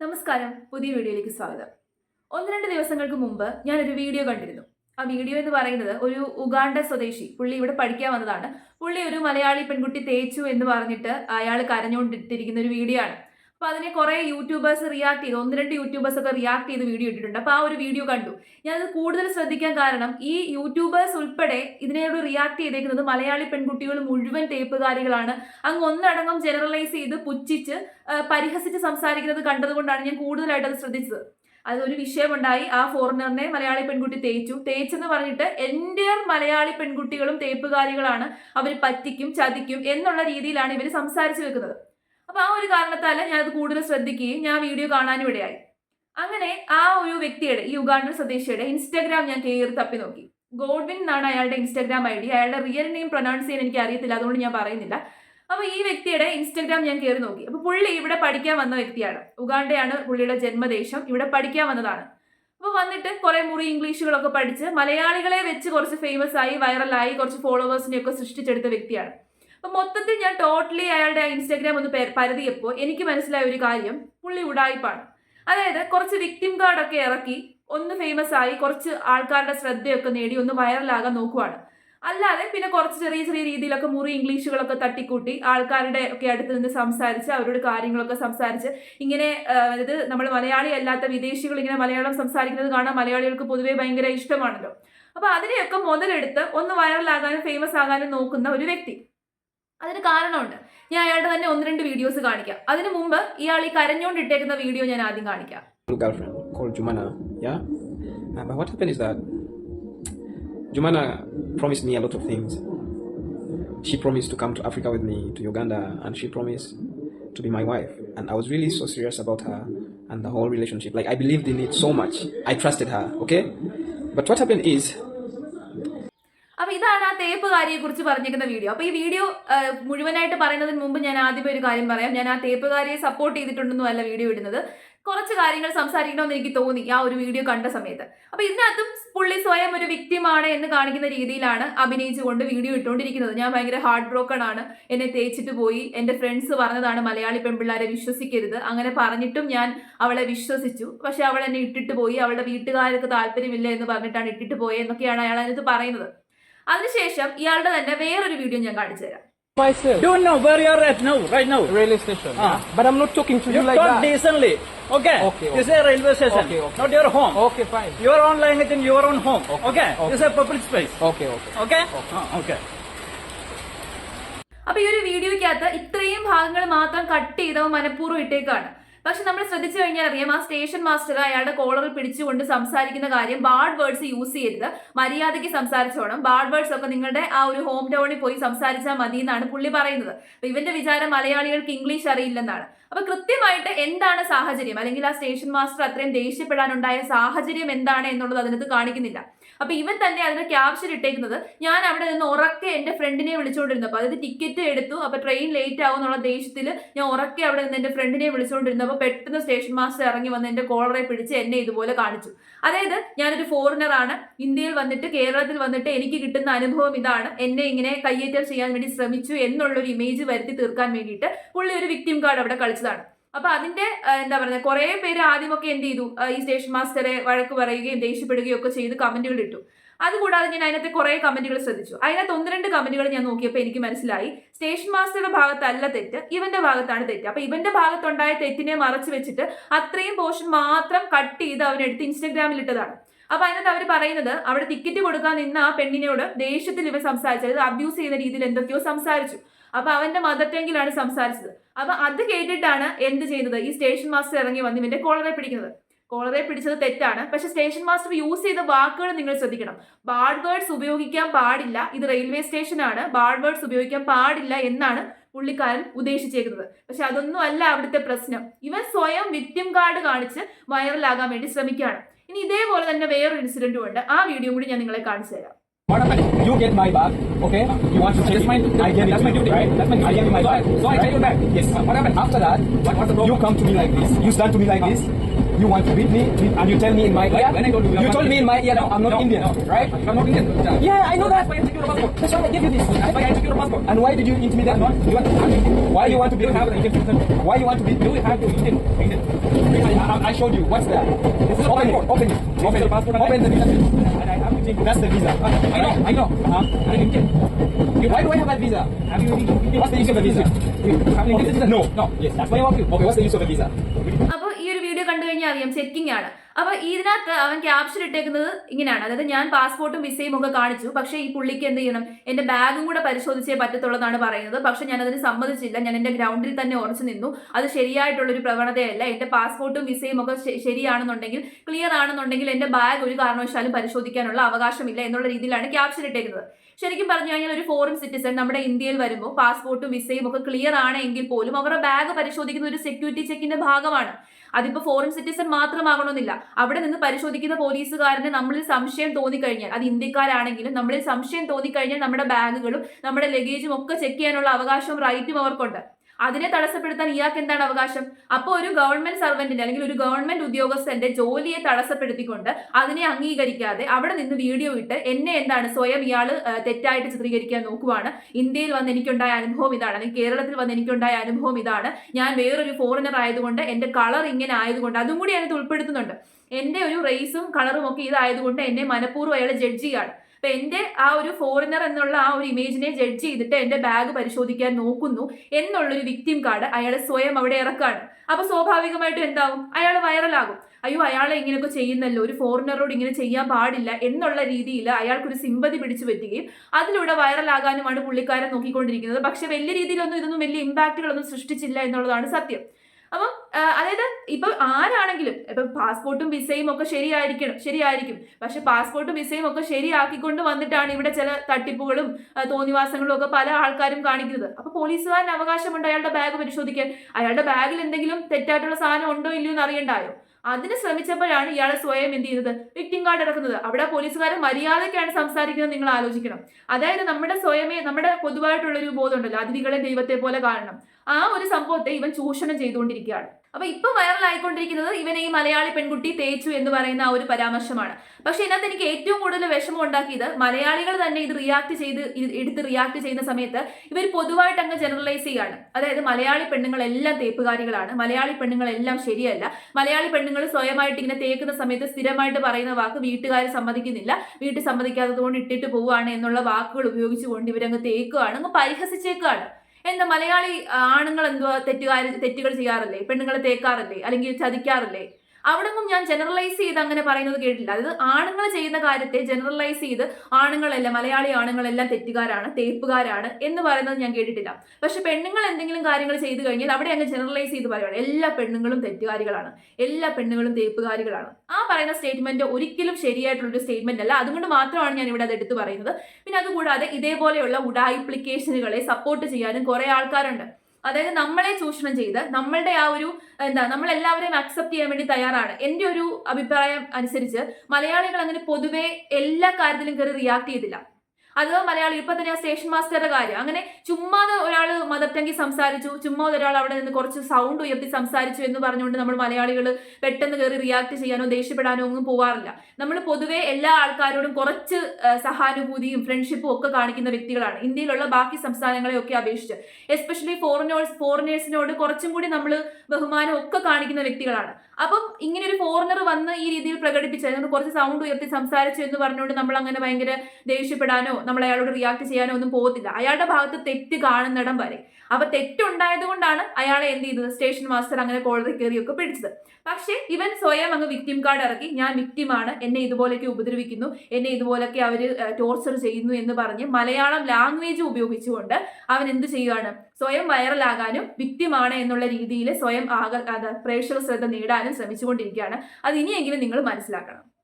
നമസ്കാരം. പുതിയ വീഡിയോയിലേക്ക് സ്വാഗതം. ഒന്ന് രണ്ട് ദിവസങ്ങൾക്ക് മുമ്പ് ഞാനൊരു വീഡിയോ കണ്ടിരുന്നു. ആ വീഡിയോ എന്ന് പറയുന്നത് ഒരു ഉഗാണ്ട സ്വദേശി പുള്ളി ഇവിടെ പഠിക്കാൻ വന്നതാണ്. പുള്ളി ഒരു മലയാളി പെൺകുട്ടി തേച്ചു എന്ന് പറഞ്ഞിട്ട് അയാൾ കരഞ്ഞുകൊണ്ടിട്ടിരിക്കുന്ന ഒരു വീഡിയോ ആണ്. അപ്പൊ അതിനെ കുറെ യൂട്യൂബേഴ്സ് റിയാക്ട് ചെയ്തു. ഒന്ന് രണ്ട് യൂട്യൂബേഴ്സ് ഒക്കെ റിയാക്ട് ചെയ്ത് വീഡിയോ ഇട്ടിട്ടുണ്ട്. അപ്പോൾ ആ ഒരു വീഡിയോ കണ്ടു. ഞാനത് കൂടുതൽ ശ്രദ്ധിക്കാൻ കാരണം ഈ യൂട്യൂബേഴ്സ് ഉൾപ്പെടെ ഇതിനോട് റിയാക്ട് ചെയ്തേക്കുന്നത് മലയാളി പെൺകുട്ടികൾ മുഴുവൻ തേപ്പുകാരികളാണ്. അങ്ങ് ഒന്നടങ്കം ജനറലൈസ് ചെയ്ത് പുച്ഛിച്ച് പരിഹസിച്ച് സംസാരിക്കുന്നത് കണ്ടതുകൊണ്ടാണ് ഞാൻ കൂടുതലായിട്ട് അത് ശ്രദ്ധിച്ചത്. അതൊരു വിഷയമുണ്ടായി. ആ ഫോറിനറിനെ മലയാളി പെൺകുട്ടി തേച്ചു. തേച്ചെന്ന് പറഞ്ഞിട്ട് എന്റെ മലയാളി പെൺകുട്ടികളും തേപ്പുകാരികളാണ് അവർ പറ്റിക്കും ചതിക്കും എന്നുള്ള രീതിയിലാണ് ഇവർ സംസാരിച്ചു വെക്കുന്നത്. അപ്പൊ ആ ഒരു കാരണത്താൽ ഞാനത് കൂടുതൽ ശ്രദ്ധിക്കുകയും ഞാൻ വീഡിയോ കാണാനും ഇടയായി. അങ്ങനെ ആ ഒരു വ്യക്തിയുടെ ഈ ഉഗാണ്ടൻ സ്വദേശിയുടെ ഇൻസ്റ്റാഗ്രാം ഞാൻ കയറി തപ്പി നോക്കി. ഗോഡ്വിൻ എന്നാണ് അയാളുടെ ഇൻസ്റ്റാഗ്രാം ഐ ഡി. അയാളുടെ റിയൽ നെയിം പ്രൊനൗൺസ് ചെയ്യാൻ എനിക്ക് അറിയത്തില്ല അതുകൊണ്ട് ഞാൻ പറയുന്നില്ല. അപ്പൊ ഈ വ്യക്തിയുടെ ഇൻസ്റ്റാഗ്രാം ഞാൻ കയറി നോക്കി. അപ്പൊ പുള്ളി ഇവിടെ പഠിക്കാൻ വന്ന വ്യക്തിയാണ്. ഉഗാണ്ടയാണ് പുള്ളിയുടെ ജന്മദേശം ഇവിടെ പഠിക്കാൻ വന്നതാണ്. അപ്പൊ വന്നിട്ട് കുറെ മുറി ഇംഗ്ലീഷുകളൊക്കെ പഠിച്ച് മലയാളികളെ വെച്ച് കുറച്ച് ഫേമസ് ആയി വൈറലായി കുറച്ച് ഫോളോവേഴ്സിനെയൊക്കെ സൃഷ്ടിച്ചെടുത്ത വ്യക്തിയാണ്. അപ്പൊ മൊത്തത്തിൽ ഞാൻ ടോട്ടലി അയാളുടെ ഇൻസ്റ്റാഗ്രാം ഒന്ന് പരതിയപ്പോൾ എനിക്ക് മനസ്സിലായ ഒരു കാര്യം പുള്ളി ഉടായിപ്പാണ്. അതായത് കുറച്ച് വിക്ടിം കാർഡൊക്കെ ഇറക്കി ഒന്ന് ഫേമസ് ആയി കുറച്ച് ആൾക്കാരുടെ ശ്രദ്ധയൊക്കെ നേടി ഒന്ന് വൈറലാകാൻ നോക്കുവാണ്. അല്ലാതെ പിന്നെ കുറച്ച് ചെറിയ ചെറിയ രീതിയിലൊക്കെ മുറി ഇംഗ്ലീഷുകളൊക്കെ തട്ടിക്കൂട്ടി ആൾക്കാരുടെ ഒക്കെ അടുത്ത് നിന്ന് സംസാരിച്ച് അവരോട് കാര്യങ്ങളൊക്കെ സംസാരിച്ച് ഇങ്ങനെ അതായത് നമ്മൾ മലയാളി അല്ലാത്ത വിദേശികൾ ഇങ്ങനെ മലയാളം സംസാരിക്കുന്നത് കാണാൻ മലയാളികൾക്ക് പൊതുവെ ഭയങ്കര ഇഷ്ടമാണല്ലോ. അപ്പൊ അതിനെയൊക്കെ മുതലെടുത്ത് ഒന്ന് വൈറലാകാനും ഫേമസ് ആകാനും നോക്കുന്ന ഒരു വ്യക്തി. അതിന് കാരണമുണ്ട് ഞാൻ അയാളുടെ തന്നെ ഒന്ന് രണ്ട് വീഡിയോസ് കാണിക്കാം അതിനു മുമ്പ് ഇയാൾ ഈ കരഞ്ഞോണ്ടിട്ടേക്കുന്ന വീഡിയോ ഞാൻ ആദ്യം കാണിക്കാം girlfriend called Jumana. Yeah, Uh, but what happened is that Jumana promised me a lot of things. She promised to come to Africa with me to Uganda, and she promised to be my wife. And I was really so serious about her and the whole relationship. Like I believed in it so much. I trusted her. Okay, but what happened is അപ്പൊ ഇതാണ് ആ തേപ്പ് തേപ്പുകാരിയെ കുറിച്ച് പറഞ്ഞിരിക്കുന്ന video. അപ്പൊ ഈ video മുഴുവനായിട്ട് പറയുന്നതിന് മുമ്പ് ഞാൻ ആദ്യമേ ഒരു കാര്യം പറയാം. ഞാൻ ആ തേപ്പുകാരിയെ സപ്പോർട്ട് ചെയ്തിട്ടുണ്ടെന്നും അല്ല വീഡിയോ ഇടുന്നത്. കുറച്ച് കാര്യങ്ങൾ സംസാരിക്കണമെന്ന് എനിക്ക് തോന്നി ആ ഒരു വീഡിയോ കണ്ട സമയത്ത്. അപ്പൊ ഇതിനകത്തും പുള്ളി സ്വയം ഒരു വ്യക്തിമാണ് എന്ന് കാണിക്കുന്ന രീതിയിലാണ് അഭിനയിച്ചുകൊണ്ട് വീഡിയോ ഇട്ടുകൊണ്ടിരിക്കുന്നത്. ഞാൻ ഭയങ്കര ഹാർഡ് ബ്രോക്കൺ ആണ്. എന്നെ തേച്ചിട്ട് പോയി. എന്റെ ഫ്രണ്ട്സ് പറഞ്ഞതാണ് മലയാളി പെൺപിള്ളാരെ വിശ്വസിക്കരുത്. അങ്ങനെ പറഞ്ഞിട്ടും ഞാൻ അവളെ വിശ്വസിച്ചു. പക്ഷെ അവൾ എന്നെ ഇട്ടിട്ട് പോയി. അവളുടെ വീട്ടുകാർക്ക് താല്പര്യമില്ല എന്ന് പറഞ്ഞിട്ടാണ് ഇട്ടിട്ട് പോയത് എന്നൊക്കെയാണ് അയാൾ അതിനകത്ത് പറയുന്നത്. അതിനുശേഷം ഇയാളുടെ തന്നെ വേറൊരു വീഡിയോ ഞാൻ കാണിച്ചു തരാം myself. You know where you are at now, right now. Railway station. Ah. yeah. But I'm not talking to you, You like talk that. decently. Okay. Okay, This is a railway station, Okay, okay. not your home. Okay, fine. Your own language in your own home. Okay, Okay. okay. This is a public space. Okay, okay. Okay. Ah, okay. അപ്പൊ ഈ ഒരു വീഡിയോയ്ക്കകത്ത് ഇത്രയും ഭാഗങ്ങൾ മാത്രം cut ചെയ്തവ മനഃപൂർവം ഇട്ടേക്കാണ് പക്ഷെ നമ്മൾ ശ്രദ്ധിച്ചു കഴിഞ്ഞാൽ അറിയാം ആ സ്റ്റേഷൻ മാസ്റ്റർ അയാളുടെ കോളറിൽ പിടിച്ചുകൊണ്ട് സംസാരിക്കുന്ന കാര്യം ബാഡ് വേർഡ്സ് യൂസ് ചെയ്യരുത്. മര്യാദയ്ക്ക് സംസാരിച്ചോണം. ബാഡ് വേർഡ്സ് ഒക്കെ നിങ്ങളുടെ ആ ഒരു ഹോം ടൗണിൽ പോയി സംസാരിച്ചാൽ മതി എന്നാണ് പുള്ളി പറയുന്നത്. അപ്പൊ ഇവന്റെ വിചാരം മലയാളികൾക്ക് ഇംഗ്ലീഷ് അറിയില്ലെന്നാണ്. അപ്പൊ കൃത്യമായിട്ട് എന്താണ് സാഹചര്യം? അല്ലെങ്കിൽ ആ സ്റ്റേഷൻ മാസ്റ്റർ അത്രയും ദേഷ്യപ്പെടാനുണ്ടായ സാഹചര്യം എന്താണ് എന്നുള്ളത് അതിനകത്ത് കാണിക്കുന്നില്ല. അപ്പൊ ഇവൻ തന്നെ അതിന്റെ ക്യാപ്ഷൻ ഇട്ടേക്കുന്നത് ഞാൻ അവിടെ നിന്ന് ഉറക്കെ എന്റെ ഫ്രണ്ടിനെ വിളിച്ചുകൊണ്ടിരുന്നപ്പോൾ അതായത് ടിക്കറ്റ് എടുത്തു. അപ്പൊ ട്രെയിൻ ലേറ്റ് ആവും എന്നുള്ള ദേഷ്യത്തിൽ ഞാൻ ഉറക്കെ അവിടെ നിന്ന് എന്റെ ഫ്രണ്ടിനെ വിളിച്ചുകൊണ്ടിരുന്നപ്പോൾ പെട്ടെന്ന് സ്റ്റേഷൻ മാസ്റ്റർ ഇറങ്ങി വന്ന് എന്റെ കോളറെ പിടിച്ച് എന്നെ ഇതുപോലെ കാണിച്ചു. അതായത് ഞാനൊരു ഫോറിനർ ആണ്. ഇന്ത്യയിൽ വന്നിട്ട് കേരളത്തിൽ വന്നിട്ട് എനിക്ക് കിട്ടുന്ന അനുഭവം ഇതാണ്. എന്നെ ഇങ്ങനെ കയ്യേറ്റം ചെയ്യാൻ വേണ്ടി ശ്രമിച്ചു എന്നുള്ളൊരു ഇമേജ് വരുത്തി തീർക്കാൻ വേണ്ടിയിട്ട് പുള്ളി ഒരു വിക്ടിം കാർഡ് അവിടെ കളിച്ചതാണ്. അപ്പൊ അതിന്റെ എന്താ പറയുക കുറെ പേര് ആദ്യമൊക്കെ എന്ത് ചെയ്തു? ഈ സ്റ്റേഷൻ മാസ്റ്ററെ വഴക്ക് പറയുകയും ദേഷ്യപ്പെടുകയും ഒക്കെ ചെയ്ത് കമന്റുകൾ ഇട്ടു. അതുകൂടാതെ ഞാൻ അതിനകത്തെ കുറെ കമന്റുകൾ ശ്രദ്ധിച്ചു. അതിനകത്ത് ഒന്ന് രണ്ട് കമന്റുകൾ ഞാൻ നോക്കിയപ്പോൾ എനിക്ക് മനസ്സിലായി. സ്റ്റേഷൻ മാസ്റ്ററുടെ ഭാഗത്തല്ല തെറ്റ് ഇവന്റെ ഭാഗത്താണ് തെറ്റ്. അപ്പൊ ഇവന്റെ ഭാഗത്തുണ്ടായ തെറ്റിനെ മറച്ചു വെച്ചിട്ട് അത്രയും പോർഷൻ മാത്രം കട്ട് ചെയ്ത് അവനെടുത്ത് ഇൻസ്റ്റഗ്രാമിൽ ഇട്ടതാണ്. അപ്പൊ അതിനകത്ത് അവർ പറയുന്നത് അവിടെ ടിക്കറ്റ് കൊടുക്കാൻ നിന്ന ആ പെണ്ണിനോട് ദേഷ്യത്തിൽ ഇവൻ സംസാരിച്ചത് അബ്യൂസ് ചെയ്യുന്ന രീതിയിൽ എന്തൊക്കെയോ സംസാരിച്ചു. അപ്പൊ അവന്റെ മദർ ടങ്കിലാണ് സംസാരിച്ചത്. അപ്പൊ അത് കേട്ടിട്ടാണ് എന്ത് ചെയ്യുന്നത്? ഈ സ്റ്റേഷൻ മാസ്റ്റർ ഇറങ്ങി വന്ന് ഇവന്റെ കോളറെ പിടിക്കുന്നത്. കോളറെ പിടിച്ചത് തെറ്റാണ്. പക്ഷെ സ്റ്റേഷൻ മാസ്റ്റർ യൂസ് ചെയ്ത വാക്കുകൾ നിങ്ങൾ ശ്രദ്ധിക്കണം. ബാഡ് വേർഡ്സ് ഉപയോഗിക്കാൻ പാടില്ല. ഇത് റെയിൽവേ സ്റ്റേഷൻ ആണ്. ബാഡ് വേർഡ്സ് ഉപയോഗിക്കാൻ പാടില്ല എന്നാണ് പുള്ളിക്കാരൻ ഉദ്ദേശിച്ചേക്കുന്നത്. പക്ഷെ അതൊന്നും അല്ല അവിടുത്തെ പ്രശ്നം. ഇവൻ സ്വയം വിക്ടിം കാർഡ് കാണിച്ച് വൈറലാകാൻ വേണ്ടി ശ്രമിക്കുകയാണ്. ഇനി ഇതേപോലെ തന്നെ വേറൊരു ഇൻസിഡന്റും ഉണ്ട്. ആ വീഡിയോ കൂടി ഞാൻ നിങ്ങളെ കാണിച്ചു തരാം What happened? You get my bag, okay? You want to check That's it? my- I gave that's it my duty. right? That's my duty. I gave you my So I- bag. so I take your bag. Yes. What happened? After that, What- what's the problem? you come to me like this. You stand to me like this. You want to beat me, and you tell me in my ear. When I told you you told me in my ear that I'm not No, Indian, no. right? I'm not Indian. Yeah, I know that. That's why I took your passport. That's why I gave you this. That's why I took your passport. And why did you intimidate me? You want, to, why you want to Do beat you me? the? Why you want to beat me? you have the Indian? Indian. I showed you. What's that? This is a open it. Open it. This is Open it. passport. Open the visa. And I have That's the visa. I know, I know. Uh, I'm Indian. You, Why do I have that visa? Have you any What's the use of the visa? You have any Okay, citizen? No. No. Yes, that's why I want you. Okay, what's the use of the visa? ഈ ഒരു video കണ്ടു കഴിഞ്ഞാൽ അറിയാം checking ആണ്. അപ്പൊ ഇതിനകത്ത് അവൻ caption ഇട്ടേക്കുന്നത് ഇങ്ങനെയാണ്. അതായത് ഞാൻ പാസ്പോർട്ടും വിസയും ഒക്കെ കാണിച്ചു. പക്ഷേ ഈ പുള്ളിക്ക് എന്ത് ചെയ്യണം? എന്റെ ബാഗും കൂടെ പരിശോധിച്ചേ പറ്റത്തുള്ളതാണ് പറയുന്നത്. പക്ഷെ ഞാൻ അതിന് സമ്മതിച്ചില്ല. ഞാൻ എന്റെ ഗ്രൗണ്ടിൽ തന്നെ ഉറച്ചു നിന്നു. അത് ശരിയായിട്ടുള്ള ഒരു പ്രവണതയല്ല എന്റെ പാസ്പോർട്ടും വിസയും ഒക്കെ ശരിയാണെന്നുണ്ടെങ്കിൽ ക്ലിയർ ആണെന്നുണ്ടെങ്കിൽ എന്റെ ബാഗ് ഒരു കാരണവശാലും പരിശോധിക്കാനുള്ള അവകാശമില്ല എന്നുള്ള രീതിയിലാണ് ക്യാപ്ഷൻ ഇട്ടേക്കുന്നത്. ശരിക്കും പറഞ്ഞു കഴിഞ്ഞാൽ ഒരു ഫോറിൻ സിറ്റിസൺ നമ്മുടെ ഇന്ത്യയിൽ വരുമ്പോൾ പാസ്പോർട്ടും വിസയും ഒക്കെ ക്ലിയർ ആണെങ്കിൽ പോലും അവരുടെ ബാഗ് പരിശോധിക്കുന്ന ഒരു സെക്യൂരിറ്റി ചെക്കിന്റെ ഭാഗമാണ്. അതിപ്പോ ഫോറിൻ സിറ്റിസൺ മാത്രമാകണമെന്നില്ല. അവിടെ നിന്ന് പരിശോധിക്കുന്ന പോലീസുകാരന് നമ്മളിൽ സംശയം തോന്നിക്കഴിഞ്ഞാൽ അത് ഇന്ത്യക്കാരാണെങ്കിലും നമ്മളിൽ സംശയം തോന്നിക്കഴിഞ്ഞാൽ നമ്മുടെ ബാഗുകളും നമ്മുടെ ലഗേജും ഒക്കെ ചെക്ക് ചെയ്യാനുള്ള അവകാശവും റൈറ്റും അവർക്കുണ്ട്. അതിനെ തടസ്സപ്പെടുത്താൻ ഇയാൾക്ക് എന്താണ് അവകാശം? അപ്പോൾ ഒരു ഗവൺമെന്റ് സർവെന്റിന്റെ അല്ലെങ്കിൽ ഒരു ഗവൺമെന്റ് ഉദ്യോഗസ്ഥന്റെ ജോലിയെ തടസ്സപ്പെടുത്തിക്കൊണ്ട് അതിനെ അംഗീകരിക്കാതെ അവിടെ നിന്ന് വീഡിയോ ഇട്ട് എന്നെ എന്താണ് സ്വയം ഇയാൾ തെറ്റായിട്ട് ചിത്രീകരിക്കാൻ നോക്കുവാണ്. ഇന്ത്യയിൽ വന്ന് എനിക്കുണ്ടായ അനുഭവം ഇതാണ്. അല്ലെങ്കിൽ കേരളത്തിൽ വന്ന് എനിക്കുണ്ടായ അനുഭവം ഇതാണ്. ഞാൻ വേറൊരു ഫോറിനർ ആയതുകൊണ്ട് എന്റെ കളർ ഇങ്ങനെ ആയതുകൊണ്ട് അതും കൂടി അതിനകത്ത് ഉൾപ്പെടുത്തുന്നുണ്ട്. എന്റെ ഒരു റേസും കളറും ഒക്കെ ഇതായതുകൊണ്ട് എന്നെ മനഃപൂർവം അയാൾ ജഡ്ജ് ചെയ്യാണ്. അപ്പൊ എന്റെ ആ ഒരു ഫോറിനർ എന്നുള്ള ആ ഒരു ഇമേജിനെ ജഡ്ജ് ചെയ്തിട്ട് എന്റെ ബാഗ് പരിശോധിക്കാൻ നോക്കുന്നു എന്നുള്ളൊരു വിക്ടിം കാർഡ് അയാൾ സ്വയം അവിടെ ഇറക്കാണ്. അപ്പൊ സ്വാഭാവികമായിട്ടും എന്താവും? അയാൾ വൈറലാകും അയ്യോ അയാളെ ഇങ്ങനെയൊക്കെ ചെയ്യുന്നല്ലോ. ഒരു ഫോറിനറോട് ഇങ്ങനെ ചെയ്യാൻ പാടില്ല എന്നുള്ള രീതിയിൽ അയാൾക്കൊരു സിമ്പതി പിടിച്ചു പറ്റുകയും അതിലൂടെ വൈറലാകാനുമാണ് പുള്ളിക്കാരൻ നോക്കിക്കൊണ്ടിരിക്കുന്നത്. പക്ഷെ വലിയ രീതിയിലൊന്നും ഇതൊന്നും വലിയ ഇമ്പാക്റ്റുകളൊന്നും സൃഷ്ടിച്ചില്ല എന്നുള്ളതാണ് സത്യം. അപ്പം അതായത് ഇപ്പൊ ആരാണെങ്കിലും ഇപ്പൊ പാസ്പോർട്ടും വിസയും ഒക്കെ ശരിയായിരിക്കണം ശരിയായിരിക്കും. പക്ഷെ പാസ്പോർട്ടും വിസയും ഒക്കെ ശരിയാക്കിക്കൊണ്ട് വന്നിട്ടാണ് ഇവിടെ ചില തട്ടിപ്പുകളും തോന്നിവാസങ്ങളും ഒക്കെ പല ആൾക്കാരും കാണിക്കുന്നത്. അപ്പൊ പോലീസുകാരന് അവകാശമുണ്ട് അയാളുടെ ബാഗ് പരിശോധിക്കാൻ. അയാളുടെ ബാഗിൽ എന്തെങ്കിലും തെറ്റായിട്ടുള്ള സാധനം ഉണ്ടോ ഇല്ലയോ എന്ന് അറിയണ്ടായോ? അതിന് ശ്രമിച്ചപ്പോഴാണ് ഇയാൾ സ്വയം എന്ത് ചെയ്തത്? വിക്ടിം കാർഡ് ഇറക്കുന്നത്. അവിടെ പോലീസുകാരൻ മര്യാദയ്ക്കാണ് സംസാരിക്കുന്നത് നിങ്ങൾ ആലോചിക്കണം. അതായത് നമ്മുടെ സ്വയമേ നമ്മുടെ പൊതുവായിട്ടുള്ള ഒരു ബോധമുണ്ടല്ലോ. അതിഥികളെ ദൈവത്തെ പോലെ കാണണം. ആ ഒരു സംഭവത്തെ ഇവൻ ചൂഷണം ചെയ്തുകൊണ്ടിരിക്കുകയാണ്. അപ്പൊ ഇപ്പൊ വൈറലായിക്കൊണ്ടിരിക്കുന്നത് ഇവനെ ഈ മലയാളി പെൺകുട്ടി തേച്ചു എന്ന് പറയുന്ന ആ ഒരു പരാമർശമാണ്. പക്ഷെ ഇതിനകത്ത് എനിക്ക് ഏറ്റവും കൂടുതൽ വിഷമം ഉണ്ടാക്കിയത് മലയാളികൾ തന്നെ ഇത് റിയാക്ട് ചെയ്ത് എടുത്ത് റിയാക്ട് ചെയ്യുന്ന സമയത്ത് ഇവർ പൊതുവായിട്ട് അങ്ങ് ജനറലൈസ് ചെയ്യാണ് അതായത് മലയാളി പെണ്ണുങ്ങളെല്ലാം തേപ്പുകാരികളാണ്. മലയാളി പെണ്ണുങ്ങളെല്ലാം ശരിയല്ല. മലയാളി പെണ്ണുങ്ങൾ സ്വയമായിട്ട് ഇങ്ങനെ തേക്കുന്ന സമയത്ത് സ്ഥിരമായിട്ട് പറയുന്ന വാക്ക് വീട്ടുകാർ സമ്മതിക്കുന്നില്ല. വീട്ടിൽ സമ്മതിക്കാത്തത് കൊണ്ട് ഇട്ടിട്ട് പോവുകയാണ് എന്നുള്ള വാക്കുകൾ ഉപയോഗിച്ചുകൊണ്ട് ഇവരങ്ങ് തേക്കുകയാണ്. അങ്ങ് പരിഹസിച്ചേക്കാണ് എന്താ മലയാളി ആണുങ്ങൾ എന്തുവാ തെറ്റുകാർ തെറ്റുകൾ ചെയ്യാറില്ലേ? പെണ്ണുങ്ങളെ തേക്കാറില്ലേ? അല്ലെങ്കിൽ ചതിക്കാറില്ലേ? അവിടെ ഒന്നും ഞാൻ ജനറലൈസ് ചെയ്ത് അങ്ങനെ പറയുന്നത് കേട്ടിട്ടില്ല. അതായത് ആണുങ്ങൾ ചെയ്യുന്ന കാര്യത്തെ ജനറലൈസ് ചെയ്ത് ആണുങ്ങളെല്ലാം മലയാളി ആണുങ്ങളെല്ലാം തെറ്റുകാരാണ് തേപ്പുകാരാണ് എന്ന് പറയുന്നത് ഞാൻ കേട്ടിട്ടില്ല. പക്ഷെ പെണ്ണുങ്ങൾ എന്തെങ്കിലും കാര്യങ്ങൾ ചെയ്തു കഴിഞ്ഞാൽ അവിടെ അങ്ങ് ജനറലൈസ് ചെയ്ത് പറയുകയാണ് എല്ലാ പെണ്ണുങ്ങളും തെറ്റുകാരികളാണ്. എല്ലാ പെണ്ണുങ്ങളും തേപ്പുകാരികളാണ്. ആ പറയുന്ന സ്റ്റേറ്റ്മെന്റ് ഒരിക്കലും ശരിയായിട്ടുള്ളൊരു സ്റ്റേറ്റ്മെന്റ് അല്ല. അതുകൊണ്ട് മാത്രമാണ് ഞാൻ ഇവിടെ അത് എടുത്തു പറയുന്നത്. പിന്നെ അതുകൂടാതെ ഇതേപോലെയുള്ള ഉഡായിപ്ലിക്കേഷനുകളെ സപ്പോർട്ട് ചെയ്യാനും കുറെ ആൾക്കാരുണ്ട്. അതായത് നമ്മളെ ചൂഷണം ചെയ്ത് നമ്മളുടെ ആ ഒരു എന്താ നമ്മൾ എല്ലാവരെയും അക്സെപ്റ്റ് ചെയ്യാൻ വേണ്ടി തയ്യാറാണ്. എന്റെ ഒരു അഭിപ്രായം അനുസരിച്ച് മലയാളികൾ അങ്ങനെ പൊതുവെ എല്ലാ കാര്യത്തിലും കയറി റിയാക്ട് ചെയ്തില്ല. അത് മലയാളി ഇപ്പൊ തന്നെ ആ സ്റ്റേഷൻ മാസ്റ്ററുടെ കാര്യം. അങ്ങനെ ചുമ്മാതെ ഒരാൾ മദർ സംസാരിച്ചു ചുമ്മാ ഒരാൾ അവിടെ നിന്ന് കുറച്ച് സൗണ്ട് ഉയർത്തി സംസാരിച്ചു എന്ന് പറഞ്ഞുകൊണ്ട് നമ്മൾ മലയാളികൾ പെട്ടെന്ന് കയറി റിയാക്ട് ചെയ്യാനോ ദേഷ്യപ്പെടാനോ ഒന്നും പോവാറില്ല. നമ്മൾ പൊതുവേ എല്ലാ ആൾക്കാരോടും കുറച്ച് സഹാനുഭൂതിയും ഫ്രണ്ട്ഷിപ്പും ഒക്കെ കാണിക്കുന്ന വ്യക്തികളാണ്. ഇന്ത്യയിലുള്ള ബാക്കി സംസ്ഥാനങ്ങളെയൊക്കെ അപേക്ഷിച്ച്. എസ്പെഷ്യലി ഫോറിനേഴ്സ് ഫോറിനേഴ്സിനോട് കുറച്ചും കൂടി നമ്മൾ ബഹുമാനം ഒക്കെ കാണിക്കുന്ന വ്യക്തികളാണ്. അപ്പം ഇങ്ങനെ ഒരു ഫോറിനർ വന്ന് ഈ രീതിയിൽ പ്രകടിപ്പിച്ചു അതുകൊണ്ട് കുറച്ച് സൗണ്ട് ഉയർത്തി സംസാരിച്ചു എന്ന് പറഞ്ഞുകൊണ്ട് നമ്മൾ അങ്ങനെ ഭയങ്കര ദേഷ്യപ്പെടാനോ നമ്മൾ അയാളോട് റിയാക്ട് ചെയ്യാനോ ഒന്നും പോകത്തില്ല. അയാളുടെ ഭാഗത്ത് തെറ്റ് കാണുന്നിടം വരെ. അപ്പൊ തെറ്റുണ്ടായത് കൊണ്ടാണ് അയാളെ എന്ത് ചെയ്തത് സ്റ്റേഷൻ മാസ്റ്റർ അങ്ങനെ കോടതി കയറിയൊക്കെ പിടിച്ചത്. പക്ഷേ ഇവൻ സ്വയം അങ്ങ് വിക്ടിം കാർഡ് ഇറക്കി ഞാൻ വിക്ടിമാണ് എന്നെ ഇതുപോലെയൊക്കെ ഉപദ്രവിക്കുന്നു. എന്നെ ഇതുപോലൊക്കെ അവർ ടോർച്ചർ ചെയ്യുന്നു എന്ന് പറഞ്ഞ് മലയാളം ലാംഗ്വേജ് ഉപയോഗിച്ചുകൊണ്ട് അവൻ എന്ത് ചെയ്യുകയാണ് സ്വയം വൈറലാകാനും വിക്ടിമാണ് എന്നുള്ള രീതിയിൽ സ്വയം ആക പ്രേക്ഷക ശ്രദ്ധ നേടാനും ശ്രമിച്ചുകൊണ്ടിരിക്കുകയാണ്. അത് ഇനിയെങ്കിലും നിങ്ങൾ മനസ്സിലാക്കണം.